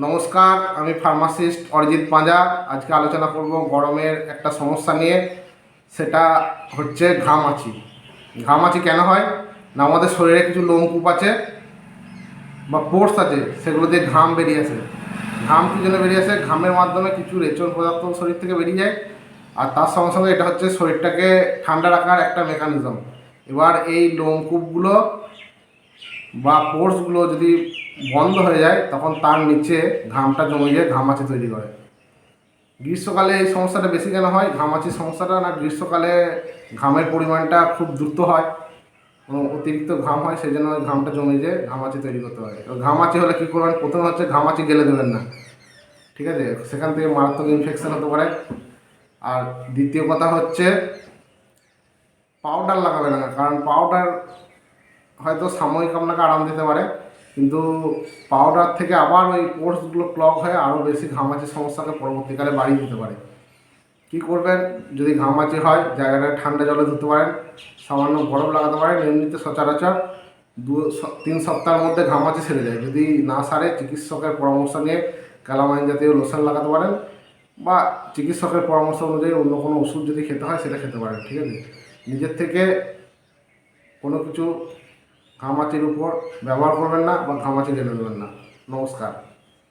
নমস্কার, আমি ফার্মাসিস্ট অরিজিৎ পাঁজা। আজকে আলোচনা করব গরমের একটা সমস্যা নিয়ে। সেটা হচ্ছে ঘামাচি। ঘামাচি কেন হয়? না আমাদের শরীরে কিছু লোমকূপ আছে বা পোর্স আছে, সেগুলো দিয়ে ঘাম বেরিয়ে আসে। ঘাম কী জন্য বেরিয়ে আসে? ঘামের মাধ্যমে কিছু রেচন পদার্থ শরীর থেকে বেরিয়ে যায়। আর তার সঙ্গে সঙ্গে এটা হচ্ছে শরীরটাকে ঠান্ডা রাখার একটা মেকানিজম এবার এই লোমকূপগুলো বা পোর্সগুলো যদি বন্ধ হয়ে যায়, তখন তার নিচে ঘামটা জমে গিয়ে ঘামাচি তৈরি করে। গ্রীষ্মকালে এই সমস্যাটা বেশি কেন হয়? ঘামাচির সমস্যাটা না, গ্রীষ্মকালে ঘামের পরিমাণটা খুব দ্রুত হয়, কোনো অতিরিক্ত ঘাম হয়, সেই জন্য ঘামটা জমে যেয়ে ঘামাচি তৈরি করতে এবার ঘামাচি হলে কী করবেন? প্রথমে হচ্ছে ঘামাচি গেলে দেবেন না। ঠিক আছে? সেখান থেকে মারাত্মক ইনফেকশন হতে পারে। আর দ্বিতীয় কথা হচ্ছে পাউডার লাগাবে না, কারণ পাউডার হয়তো সাময়িক আপনাকে আরাম দিতে পারে, কিন্তু পাউডার থেকে আবার ওই পোর্সগুলো ক্লক হয়ে আরও বেশি ঘামাচির সমস্যাকে পরবর্তীকালে বাড়িয়ে দিতে পারে। কী করবেন? যদি ঘামাচি হয় জায়গাটা ঠান্ডা জলে ধুতে পারেন, সামান্য বরফ লাগাতে পারেন, এমনিতে সচরাচর দু তিন সপ্তাহের মধ্যে ঘামাচি সেরে যায়। যদি না সারে, চিকিৎসকের পরামর্শ নিয়ে ক্যালামাইন জাতীয় লোশন লাগাতে পারেন বা চিকিৎসকের পরামর্শ অনুযায়ী অন্য কোনো ওষুধ যদি খেতে হয়, সেটা খেতে পারেন, ঠিক আছে? নিজের থেকে কোনো কিছু ঘামাচির উপর ব্যবহার করবেন না বা ঘামাচি নেবেন না। নমস্কার।